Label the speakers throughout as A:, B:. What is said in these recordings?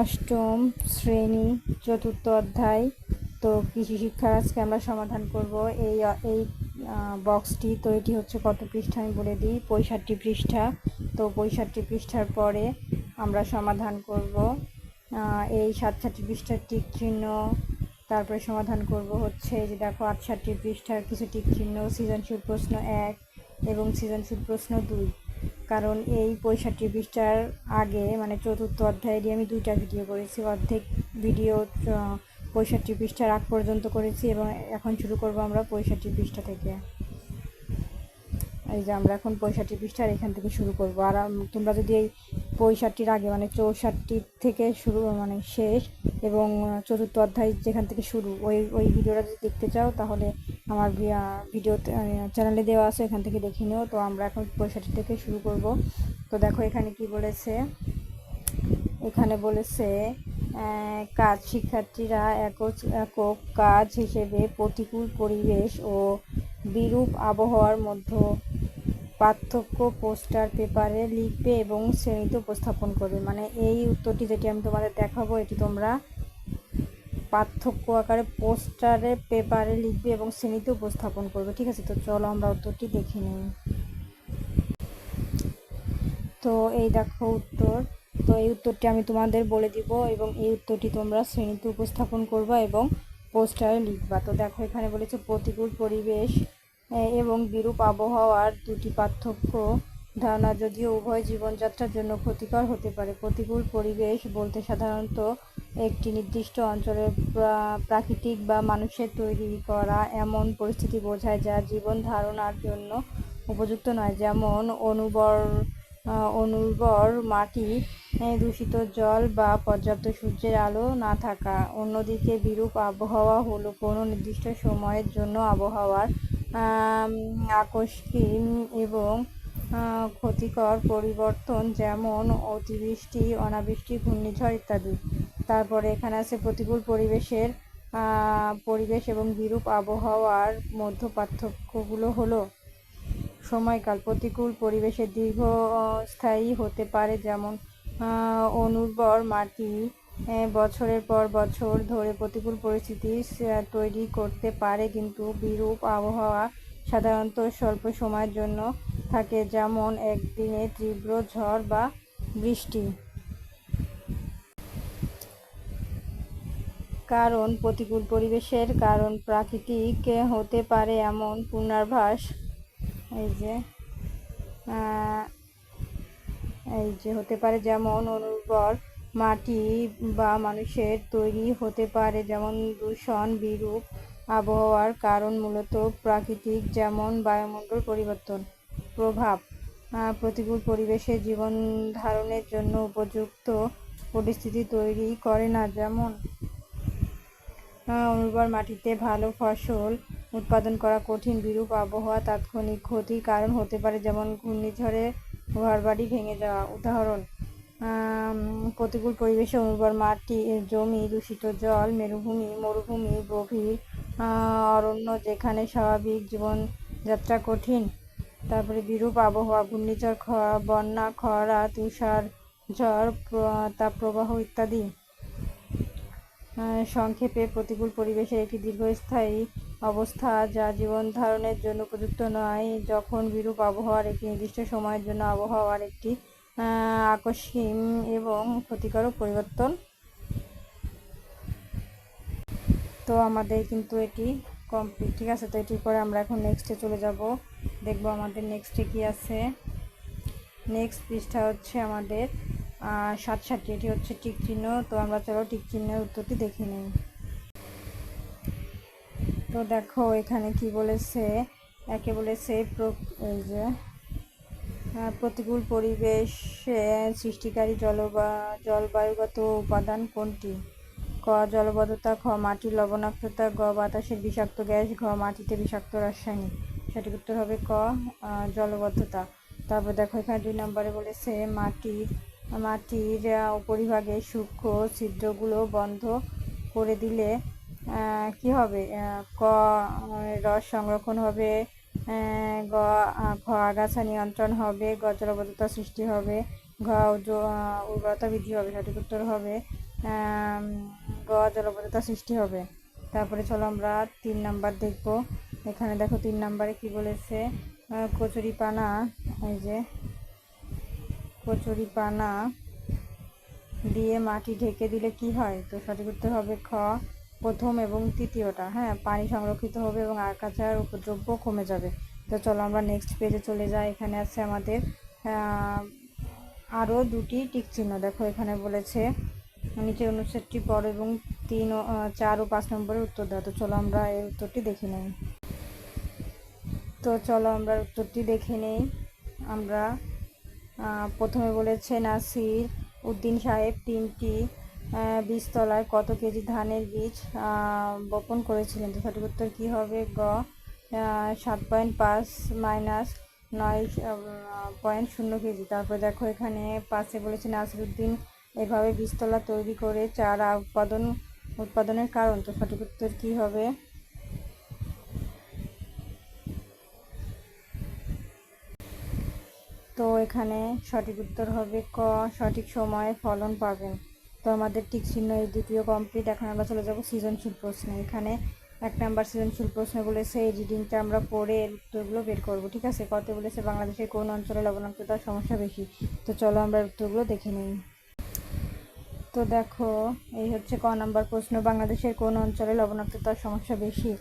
A: অষ্টম শ্রেণি, চতুর্থ অধ্যায়। তো কৃষি শিক্ষার আজকে আমরা সমাধান করব। এই এই বক্সটি তো এটি হচ্ছে কত পৃষ্ঠা আমি বলে দিই? পঁয়ষট্টি পৃষ্ঠা। তো পঁয়ষট্টি পৃষ্ঠার পরে আমরা সমাধান করব। এই সাতষট্টি পৃষ্ঠার টিক চিহ্ন, তারপরে সমাধান করব হচ্ছে যে দেখো আটষট্টি পৃষ্ঠার কিছু টিক চিহ্ন, সৃজনশীল প্রশ্ন এক এবং সৃজনশীল প্রশ্ন দুই। কারণ এই পঁয়ষট্টি পৃষ্ঠার আগে মানে চতুর্থ অধ্যায়েরই আমি দুইটা ভিডিও করেছি। অর্ধেক ভিডিও পঁয়ষট্টি পৃষ্ঠার আগ পর্যন্ত করেছি এবং এখন শুরু করব আমরা পঁয়ষট্টি পৃষ্ঠা থেকে। এই যে আমরা এখন পঁয়ষট্টি পৃষ্ঠার এখান থেকে শুরু করব। আর তোমরা যদি এই পঁয়ষট্টির আগে মানে চৌষট্টি থেকে শুরু মানে শেষ এবং চতুর্থ অধ্যায় যেখান থেকে শুরু। ওই ওই ভিডিওটা যদি দেখতে চাও, তাহলে আমার ভিডিও চ্যানেলে দেওয়া আছে এখান থেকে দেখে নিও। তো আমরা এখন পঁয়ষট্টি থেকে শুরু করব। তো দেখো এখানে কি বলেছে? এখানে বলেছে কাজ শিক্ষার্থীরা একক একক কাজ হিসেবে প্রতিকূল পরিবেশ ও বিরূপ আবহাওয়ার মধ্যে পার্থক্য পোস্টার পেপারে লিখবে এবং শ্রেণীতে উপস্থাপন করবে। মানে এই উত্তরটি যেটি আমি তোমাদের দেখাবো, এটি তোমরা পার্থক্য আকারে পোস্টারে পেপারে লিখবে এবং শ্রেণীতে উপস্থাপন করবে। ঠিক আছে, তো চলো আমরা উত্তরটি দেখে নিই। তো এই দেখো উত্তর। তো এই উত্তরটি আমি তোমাদের বলে দিব এবং এই উত্তরটি তোমরা শ্রেণীতে উপস্থাপন করবা এবং পোস্টারে লিখবা। তো দেখো এখানে বলেছে প্রতিকূল পরিবেশ এবং বিরূপ আবহাওয়ার দুটি পার্থক্য ধারণা যদিও উভয় জীবনযাত্রার জন্য ক্ষতিকর হতে পারে। প্রতিকূল পরিবেশ বলতে সাধারণত একটি নির্দিষ্ট অঞ্চলের প্রাকৃতিক বা মানুষের তৈরি করা এমন পরিস্থিতি বোঝায় যা জীবন ধারণার জন্য উপযুক্ত নয়। যেমন অনুবর অনুর্বর মাটি দূষিত জল বা পর্যাপ্ত সূর্যের আলো না থাকা। অন্যদিকে বিরূপ আবহাওয়া হলো কোনো নির্দিষ্ট সময়ের জন্য আবহাওয়ার আকস্মিক এবং ক্ষতিকর পরিবর্তন যেমন অতিবৃষ্টি, অনাবৃষ্টি, ঘূর্ণিঝড় ইত্যাদি। তারপরে এখানে আছে প্রতিকূল পরিবেশের পরিবেশ এবং বিরূপ আবহাওয়ার মধ্য পার্থক্যগুলো হলো সময়কাল। প্রতিকূল পরিবেশের দীর্ঘস্থায়ী হতে পারে যেমন অনুর্বর মাটি বছরের পর বছর ধরে প্রতিকূল পরিস্থিতি তৈরি করতে পারে কিন্তু বিরূপ আবহাওয়া সাধারণত স্বল্প সময়ের জন্য থাকে, যেমন একদিনে তীব্র ঝড় বা বৃষ্টি। কারণ, প্রতিকূল পরিবেশের কারণ প্রাকৃতিক হতে পারে এমন পুনর্বাস এই যে এই যে হতে পারে যেমন অনুর্বর মাটি বা মানুষের তৈরি হতে পারে, যেমন দূষণ বিরূপ আবহাওয়ার কারণ মূলত প্রাকৃতিক, যেমন বায়ুমণ্ডল পরিবর্তন, প্রভাব প্রতিকূল পরিবেশে জীবন ধারণের জন্য উপযুক্ত পরিস্থিতি তৈরি করে না, যেমন অনুর্বর মাটিতে ভালো ফসল উৎপাদন করা কঠিন বিরূপ আবহাওয়া তাৎক্ষণিক ক্ষতির কারণ হতে পারে, যেমন ঘূর্ণিঝড়ে ঘরবাড়ি ভেঙে যাওয়া। উদাহরণ প্রতিকূল পরিবেশে উর্বর মাটি, জমি, দূষিত জল, মেরুভূমি, মরুভূমি, গভীর অরণ্য যেখানে স্বাভাবিক জীবনযাত্রা কঠিন। তারপরে বিরূপ আবহাওয়া, ঘূর্ণিঝড়, খ, বন্যা, খরা, তুষার, ঝড় তাপপ্রবাহ ইত্যাদি। সংক্ষেপে প্রতিকূল পরিবেশের একটি দীর্ঘস্থায়ী অবস্থা যা জীবন ধারণের জন্য উপযুক্ত নয়, যখন বিরূপ আবহাওয়ার একটি নির্দিষ্ট সময়ের জন্য আবহাওয়ার একটি আকস্মিক এবং ক্ষতিকারক পরিবর্তন। তো আমাদের কিন্তু এটি কমপ্লিট ঠিক আছে? তো এটির পরে আমরা এখন নেক্সটে চলে যাব। দেখব আমাদের নেক্সটে কি আছে। নেক্সট পৃষ্ঠা হচ্ছে আমাদের সাত সাতটি এটি হচ্ছে টিক চিহ্ন। তো আমরা চলো টিক চিহ্নের উত্তরটি দেখে নিই। তো দেখো, এখানে কি বলেছে? একে বলেছে এই যে প্রতিকূল পরিবেশে সৃষ্টিকারী জলবা, জলবায়ুগত উপাদান কোনটি? ক, জলবদ্ধতা, খ মাটির লবণাক্ততা, গ, বাতাসের বিষাক্ত গ্যাস, ঘ, মাটিতে বিষাক্ত রাসায়নিক। সঠিক উত্তর হবে ক জলবদ্ধতা। তারপর দেখো, এখানে দুই নম্বরে বলেছে মাটির মাটির উপরিভাগে সূক্ষ্ম ছিদ্রগুলো বন্ধ করে দিলে কি হবে? ক রস সংরক্ষণ হবে খ আগাছা নিয়ন্ত্রণ হবে, গ, জলবদ্ধতা সৃষ্টি হবে, ঘ উর্বরতা বৃদ্ধি হবে, সঠিক উত্তর হবে গ, জলবদ্ধতা সৃষ্টি হবে। তারপরে চলো আমরা তিন নাম্বার দেখব। এখানে দেখো তিন নাম্বারে কি বলেছে? কচুরি পানা এই যে কচুরি পানা দিয়ে মাটি ঢেকে দিলে কি হয়? তো সঠিক উত্তর হবে খ প্রথম এবং তৃতীয়টা হ্যাঁ পানি সংরক্ষিত হবে এবং আগাছার উপদ্রব্য কমে যাবে। তো চলো আমরা নেক্সট পেজে চলে যাই। এখানে আছে আমাদের আরও দুটি টিক চিহ্ন। দেখো, এখানে বলেছে, নিচের অনুচ্ছেদটি পড়ো এবং তিন ও চার ও পাঁচ নম্বরের উত্তর দাও তো চলো আমরা এর উত্তরটি দেখে নিই। তো চলো আমরা উত্তরটি দেখে নেই। আমরা প্রথমে বলেছে নাসির উদ্দিন সাহেব তিনটি বীজতলায় কত কেজি ধানের বীজ বপন করেছিলেন? তো সঠিক উত্তর কী হবে? গ সাত পয়েন্ট পাঁচ মাইনাস নয় পয়েন্ট শূন্য কেজি। তারপর দেখো এখানে পাশে বলেছে নাসিরুদ্দিন, এভাবে বীজতলা তৈরি করে চারা উৎপাদন, উৎপাদনের কারণ। তো সঠিক উত্তর কী হবে? তো এখানে সঠিক উত্তর হবে ক, সঠিক সময়ে ফলন পাবেন। তো আমাদের ঠিক চিহ্ন এই দ্বিতীয় কমপ্লিট এখন আমরা চলে যাব সৃজনশীল প্রশ্ন। এখানে এক নাম্বার সৃজনশীল প্রশ্ন বলেছে এই রিডিংটা আমরা পড়ে এর উত্তরগুলো বের করব, ঠিক আছে? কত বলেছে, বাংলাদেশের কোন অঞ্চলে লবণাক্ততার সমস্যা বেশি? তো চলো আমরা উত্তরগুলো দেখে নিই। তো দেখো, এই হচ্ছে ক নাম্বার প্রশ্ন, বাংলাদেশের কোন অঞ্চলে লবণাক্ততার সমস্যা বেশি?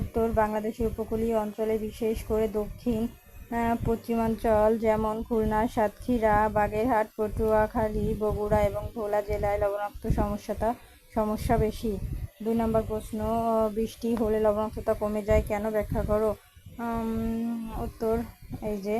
A: উত্তর, বাংলাদেশের উপকূলীয় অঞ্চলে বিশেষ করে দক্ষিণ পশ্চিমাঞ্চল যেমন খুলনা, সাতক্ষীরা, বাগেরহাট, পটুয়াখালী, বগুড়া এবং ভোলা জেলায় লবণাক্ত সমস্যাটা, সমস্যা বেশি। দুই নম্বর প্রশ্ন বৃষ্টি হলে লবণাক্ততা কমে যায় কেন ব্যাখ্যা করো? উত্তর এই যে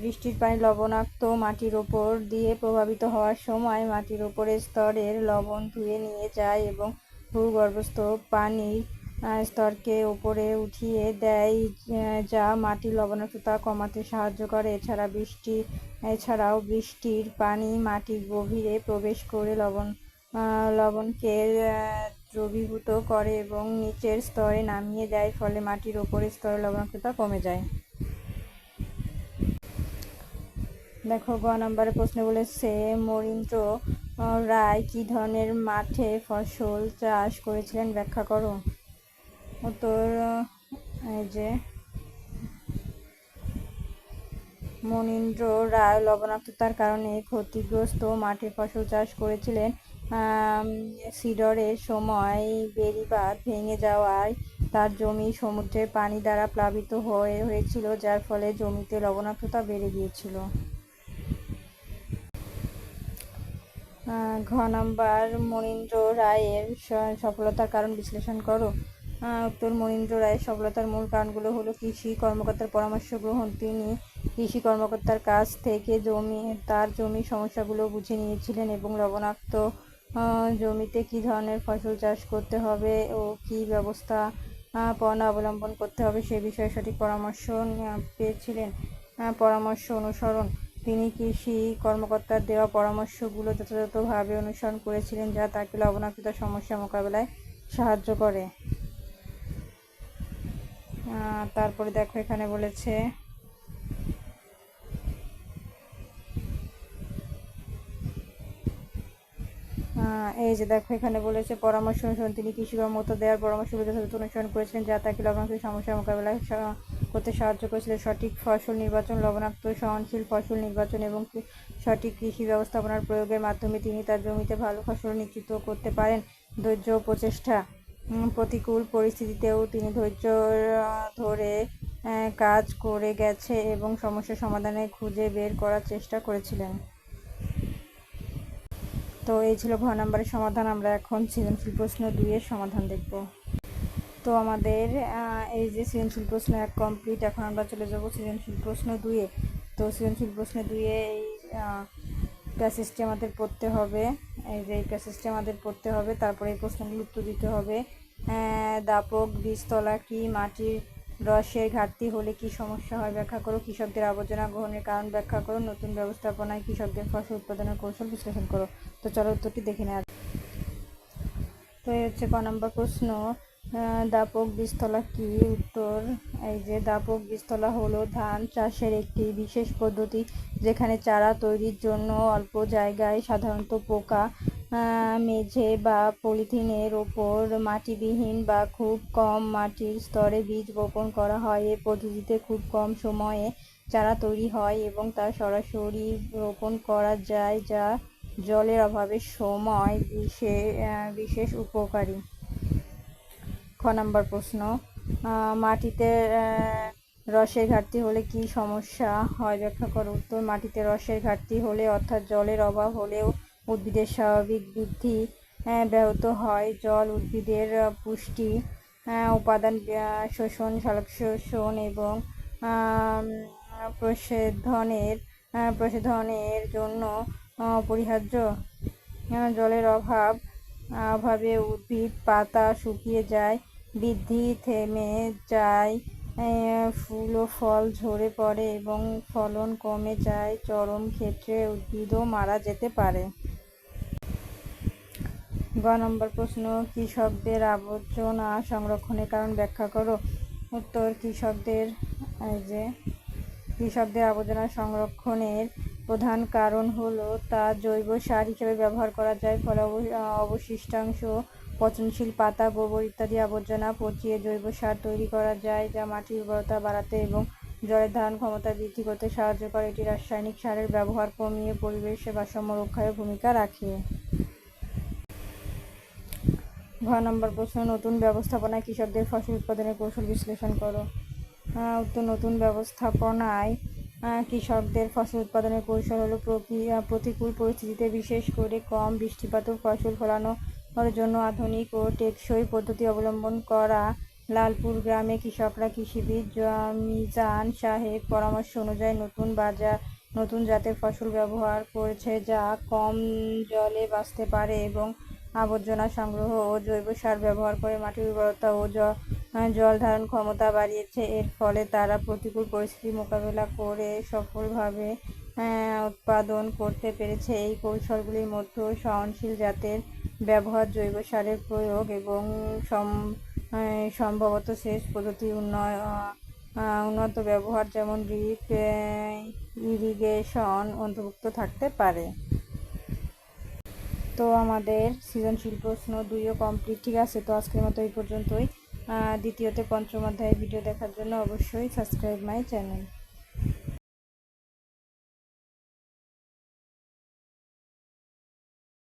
A: বৃষ্টির পানি লবণাক্ত মাটির ওপর দিয়ে প্রভাবিত হওয়ার সময় মাটির ওপরের স্তরের লবণ ধুয়ে নিয়ে যায় এবং ভূগর্ভস্থ পানির স্তরকে ওপরে উঠিয়ে দেয় যা মাটির লবণাক্ততা কমাতে সাহায্য করে। এছাড়া বৃষ্টি, এছাড়াও বৃষ্টির পানি মাটির গভীরে প্রবেশ করে লবণ লবণকে দ্রবীভূত করে এবং নিচের স্তরে নামিয়ে দেয়, ফলে মাটির ওপরের স্তরে লবণাক্ততা কমে যায়। দেখো, গ নম্বরে প্রশ্ন বলেছে, মরিন্দ্র রায় কি ধরনের মাঠে ফসল চাষ করেছিলেন? ব্যাখ্যা করো। আহ, এই যে মনীন্দ্র রায় লবণাক্ততার কারণে ক্ষতিগ্রস্ত মাঠে ফসল চাষ করেছিলেন। সিডরের সময় বেড়িবাঁধ ভেঙে যাওয়ায় তার জমি সমুদ্রের পানি দ্বারা প্লাবিত হয়ে হয়েছিল যার ফলে জমিতে লবণাক্ততা বেড়ে গিয়েছিল। ঘ নাম্বার মনীন্দ্র রায়ের সফলতার কারণ বিশ্লেষণ করো। উত্তর মনীন্দ্র রায়ের সফলতার মূল কারণগুলো হলো কৃষি কর্মকর্তার পরামর্শ গ্রহণ। তিনি কৃষি কর্মকর্তার কাছ থেকে জমি, তার জমির সমস্যাগুলো বুঝে নিয়েছিলেন এবং লবণাক্ত জমিতে কী ধরনের ফসল চাষ করতে হবে ও কী ব্যবস্থা পণ্য অবলম্বন করতে হবে সে বিষয়ে সঠিক পরামর্শ পেয়েছিলেন। পরামর্শ অনুসরণ। তিনি কৃষি কর্মকর্তার দেওয়া পরামর্শগুলো যথাযথভাবে অনুসরণ করেছিলেন যা তাকে লবণাক্ততার সমস্যা মোকাবেলায় সাহায্য করে। তারপরে দেখো এখানে বলেছে এই যে দেখো এখানে বলেছে, পরামর্শ অনুসরণ তিনি কৃষি কর্মকর্তা দেওয়ার পরামর্শগুলো যথাযথ অনুসরণ করেছিলেন যা তাকে লবণাক্ত সমস্যার মোকাবেলায় করতে সাহায্য করেছিল। সঠিক ফসল নির্বাচন, লবণাক্ত সহনশীল ফসল নির্বাচন এবং সঠিক কৃষি ব্যবস্থাপনার প্রয়োগের মাধ্যমে তিনি তার জমিতে ভালো ফসল নিশ্চিত করতে পারেন। ধৈর্য প্রচেষ্টা। প্রতিকূল পরিস্থিতিতেও তিনি ধৈর্য ধরে কাজ করে গেছে এবং সমস্যা সমাধানে খুঁজে বের করার চেষ্টা করেছিলেন। তো এই ছিল ঘ নম্বরের সমাধান। আমরা এখন সৃজনশীল প্রশ্ন দুইয়ের সমাধান দেখব। তো আমাদের এই যে সৃজনশীল প্রশ্ন এক কমপ্লিট এখন আমরা চলে যাব সৃজনশীল প্রশ্ন দুইয়ে। তো সৃজনশীল প্রশ্ন দুইয়ে এই প্যাসেজটি আমাদের পড়তে হবে। এই যে এই প্যাসেজটি আমাদের পড়তে হবে, তারপরে এই প্রশ্নগুলো উত্তর দিতে হবে। দাপক, বীজতলা কি, মাটির রসের ঘাটতি হলে কি সমস্যা হয় ব্যাখ্যা করো। কৃষকদের আবর্জনা গ্রহণের কারণ ব্যাখ্যা করো। নতুন ব্যবস্থাপনায় কৃষকদের ফসল উৎপাদনের কৌশল বিশ্লেষণ করো। তো চলো উত্তরটি দেখে নেওয়া তো এই হচ্ছে ক নম্বর প্রশ্ন। দাপক বীজতলা কি উত্তর? এই যে দাপক বীজতলা হলো ধান চাষের একটি বিশেষ পদ্ধতি, যেখানে চারা তৈরির জন্য অল্প জায়গায় সাধারণত পোকা মেঝে বা পলিথিনের ওপর মাটিবিহীন বা খুব কম মাটির স্তরে বীজ বপন করা হয়। এ পদ্ধতিতে খুব কম সময়ে চারা তৈরি হয় এবং তা সরাসরি রোপণ করা যায়, যা জলের অভাবের সময় বিশেষ বিশেষ উপকারী। খ নাম্বার প্রশ্ন মাটিতে রসের ঘাটতি হলে কি সমস্যা হয়? ব্যাখ্যা করো উত্তর মাটিতে রসের ঘাটতি হলে অর্থাৎ জলের অভাব হলেও উদ্ভিদের স্বাভাবিক বৃদ্ধি ব্যাহত হয়। জল উদ্ভিদের পুষ্টি উপাদান শোষণ সালোক শোষণ এবং প্রসাধনের আহ, প্রসাধনের জন্য অপরিহার্য। জলের অভাব অভাবে উদ্ভিদ পাতা শুকিয়ে যায় বৃদ্ধি থেমে যায় ফুল ও ফল ঝরে পড়ে এবং ফলন কমে যায়, চরম ক্ষেত্রে উদ্ভিদও মারা যেতে পারে। গ নম্বর প্রশ্ন, কৃষকদের আবর্জনা সংরক্ষণের কারণ ব্যাখ্যা করো। উত্তর, কৃষকদের যে, কৃষকদের আবর্জনা সংরক্ষণের প্রধান কারণ হলো তা জৈব সার হিসেবে ব্যবহার করা যায়, ফলে অবশিষ্টাংশ পচনশীল পাতা, গোবর ইত্যাদি আবর্জনা পচিয়ে জৈব সার তৈরি করা যায়, যা মাটির উর্বরতা বাড়াতে এবং জলের ধারণ ক্ষমতা বৃদ্ধি করতে সাহায্য করে। এটি রাসায়নিক সারের ব্যবহার কমিয়ে পরিবেশে ভারসাম্য রক্ষায় ভূমিকা রাখে। ঘ নম্বর প্রশ্ন, নতুন ব্যবস্থাপনায় কৃষকদের ফসল উৎপাদনের কৌশল বিশ্লেষণ করো। উত্তর নতুন ব্যবস্থাপনায় কৃষকদের ফসল উৎপাদনের কৌশল হলো প্রতিকূল পরিস্থিতিতে বিশেষ করে কম বৃষ্টিপাত ফসল ফলানোর জন্য আধুনিক ও টেকসই পদ্ধতি অবলম্বন করা লালপুর গ্রামে কৃষকরা কৃষিবিদ মিজান সাহেব পরামর্শ অনুযায়ী নতুন বাজার, নতুন জাতের ফসল ব্যবহার করেছে যা কম জলে বাঁচতে পারে এবং আবর্জনা সংগ্রহ ও জৈব সার ব্যবহার করে মাটির উর্বরতা ও জল ধারণ ক্ষমতা বাড়িয়েছে। এর ফলে তারা প্রতিকূল পরিস্থিতি মোকাবেলা করে সফলভাবে উৎপাদন করতে পেরেছে। এই কৌশলগুলির মধ্যে সহনশীল জাতের ব্যবহার জৈব সারের প্রয়োগ এবং সম- সম্ভবত শেষ পদ্ধতি উন্নয় উন্নত ব্যবহার যেমন ড্রিপ ইরিগেশন অন্তর্ভুক্ত থাকতে পারে। তো আমাদের সৃজনশীল প্রশ্ন দুইও কমপ্লিট ঠিক আছে? তো আজকের মতো এই পর্যন্তই। দ্বিতীয়তে পঞ্চম অধ্যায়ের ভিডিও দেখার জন্য অবশ্যই সাবস্ক্রাইব মাই চ্যানেল